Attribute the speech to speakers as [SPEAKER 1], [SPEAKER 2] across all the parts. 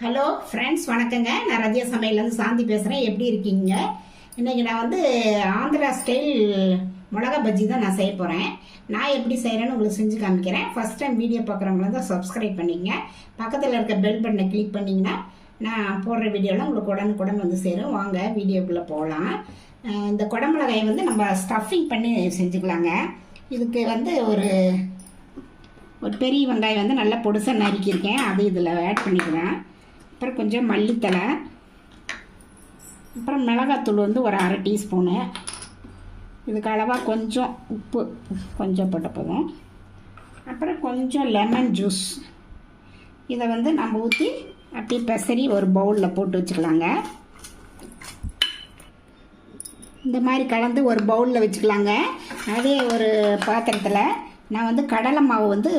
[SPEAKER 1] Hello friends வணக்கங்க. நான் ரதியா சமையல்லேருந்து சாந்தி பேசுகிறேன் எப்படி இருக்கீங்க? இன்னைக்கு நான் வந்து ஆந்திரா ஸ்டைல் மிளகா பஜ்ஜி தான் நான் செய்ய போகிறேன் நான் எப்படி செய்கிறேன்னு உங்களுக்கு செஞ்சு காமிக்கிறேன். ஃபஸ்ட் டைம் வீடியோ பார்க்குறவங்கள தான் சப்ஸ்கிரைப் பண்ணிங்க பக்கத்தில் இருக்க பெல் பட்டனை கிளிக் பண்ணிங்கன்னா நான் போடுற வீடியோலாம் உங்களுக்கு உடனுக்குடன் வந்து சேரும். வாங்க வீடியோக்குள்ளே போகலாம் இந்த குடமிளகாயை வந்து நம்ம ஸ்டஃபிங் பண்ணி செஞ்சுக்கலாங்க. இதுக்கு வந்து ஒரு ஒரு பெரிய வெங்காயம் வந்து நல்லா பொடுசாக நறுக்கியிருக்கேன். அது இதில் ஆட் பண்ணிக்கிறேன். அப்புறம் கொஞ்சம் மல்லித்தலை அப்புறம் மிளகாத்தூள் வந்து ஒரு அரை டீஸ்பூனு. இதுக்கு அளவாக கொஞ்சம் உப்பு கொஞ்சம் போட்ட போதும். அப்புறம் கொஞ்சம் லெமன் ஜூஸ் இதை வந்து நம்ம ஊற்றி அப்படியே பெசரி ஒரு பவுலில் போட்டு வச்சுக்கலாங்க. இந்த மாதிரி கலந்து ஒரு பவுலில் வச்சுக்கலாங்க. அதே ஒரு பாத்திரத்தில் நான் வந்து கடலை மாவு வந்து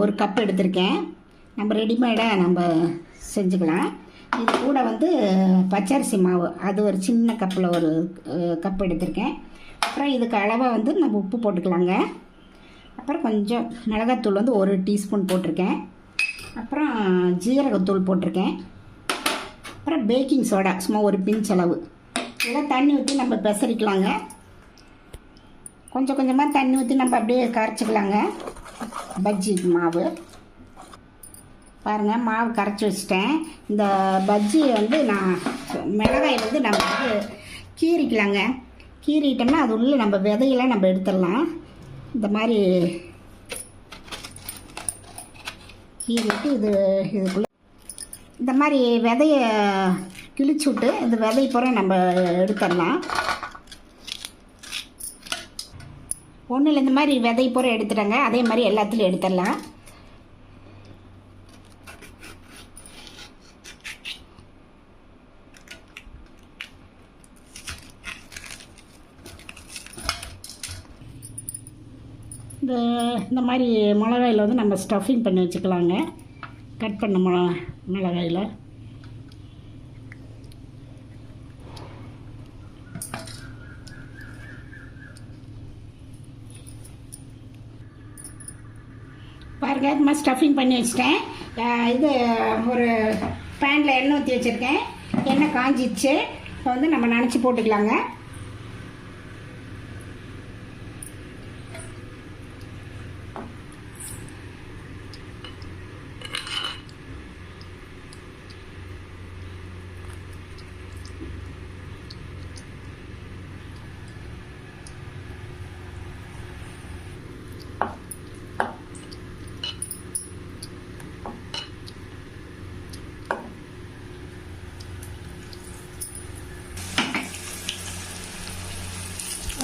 [SPEAKER 1] ஒரு கப் எடுத்திருக்கேன். நம்ம ரெடிமேடாக நம்ம செஞ்சுக்கலாம். இது கூட வந்து பச்சரிசி மாவு. அது ஒரு சின்ன கப்பில் ஒரு கப் எடுத்திருக்கேன். அப்புறம் இதுக்கு அளவாக வந்து நம்ம உப்பு போட்டுக்கலாங்க. அப்புறம் கொஞ்சம் மிளகாத்தூள் வந்து ஒரு டீஸ்பூன் போட்டிருக்கேன். அப்புறம் ஜீரகத்தூள் போட்டிருக்கேன். அப்புறம் பேக்கிங் சோடா சும்மா ஒரு பிஞ்ச் அளவு. இதெல்லாம் தண்ணி ஊற்றி நம்ம பெசரிக்கலாங்க. கொஞ்சம் கொஞ்சமாக தண்ணி ஊற்றி நம்ம அப்படியே கரைச்சிக்கலாங்க. பஜ்ஜி மாவு. பாருங்கள் மாவு கரைச்சி வச்சிட்டேன். இந்த பஜ்ஜி வந்து நான் மிளகாய் வந்து நம்ம வந்து கீறிக்கலாங்க. கீறிட்டோம்னா அது உள்ளே நம்ம விதையெல்லாம் நம்ம எடுத்துடலாம். இந்த மாதிரி கீறிட்டு இது இதுக்குள்ளே இந்த மாதிரி விதைய கிழிச்சு விட்டு இந்த விதை பூரா நம்ம எடுத்துடலாம். ஒன்றில் இந்த மாதிரி விதை பூரா எடுத்துட்டாங்க. அதே மாதிரி எல்லாத்துலேயும் எடுத்துடலாம். இந்த இந்த மாதிரி மிளகாயில் வந்து நம்ம ஸ்டஃபிங் பண்ணி வச்சுக்கலாங்க. கட் பண்ண மிள மிளகாயில். பாருங்க இது மாதிரி ஸ்டஃபிங் பண்ணி வச்சிட்டேன். இது ஒரு பேனில் எண்ணெய் ஊற்றி வச்சுருக்கேன். எண்ணெய் காஞ்சிச்சு இப்போ வந்து நம்ம நினச்சி போட்டுக்கலாங்க.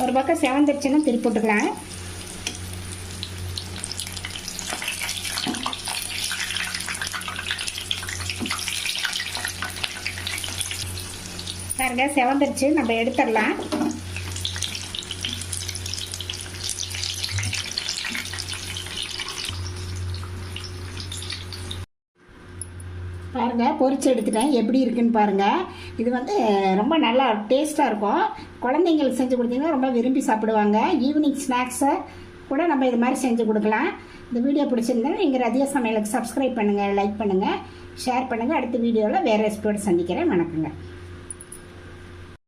[SPEAKER 1] ஒரு பக்கம் செவந்துருச்சுன்னா திருப்பி போட்டுக்கலாம் பாருங்க செவந்துருச்சு. நம்ம எடுத்துடலாம். பாருங்கள் பொரிச்சு எடுத்துட்டேன். எப்படி இருக்குன்னு பாருங்கள் இது வந்து ரொம்ப நல்லா டேஸ்ட்டாக இருக்கும். குழந்தைங்களுக்கு செஞ்சு கொடுத்தீங்கன்னா ரொம்ப விரும்பி சாப்பிடுவாங்க. ஈவினிங் ஸ்நாக்ஸை கூட நம்ம இது மாதிரி செஞ்சு கொடுக்கலாம். இந்த வீடியோ பிடிச்சிருந்தா நீங்கள் ரதிய சமையலுக்கு சப்ஸ்கிரைப் பண்ணுங்கள் லைக் பண்ணுங்கள் ஷேர் பண்ணுங்கள் அடுத்த வீடியோவில் வேறு ரெசிபியோடு சந்திக்கிறேன். வணக்கங்க.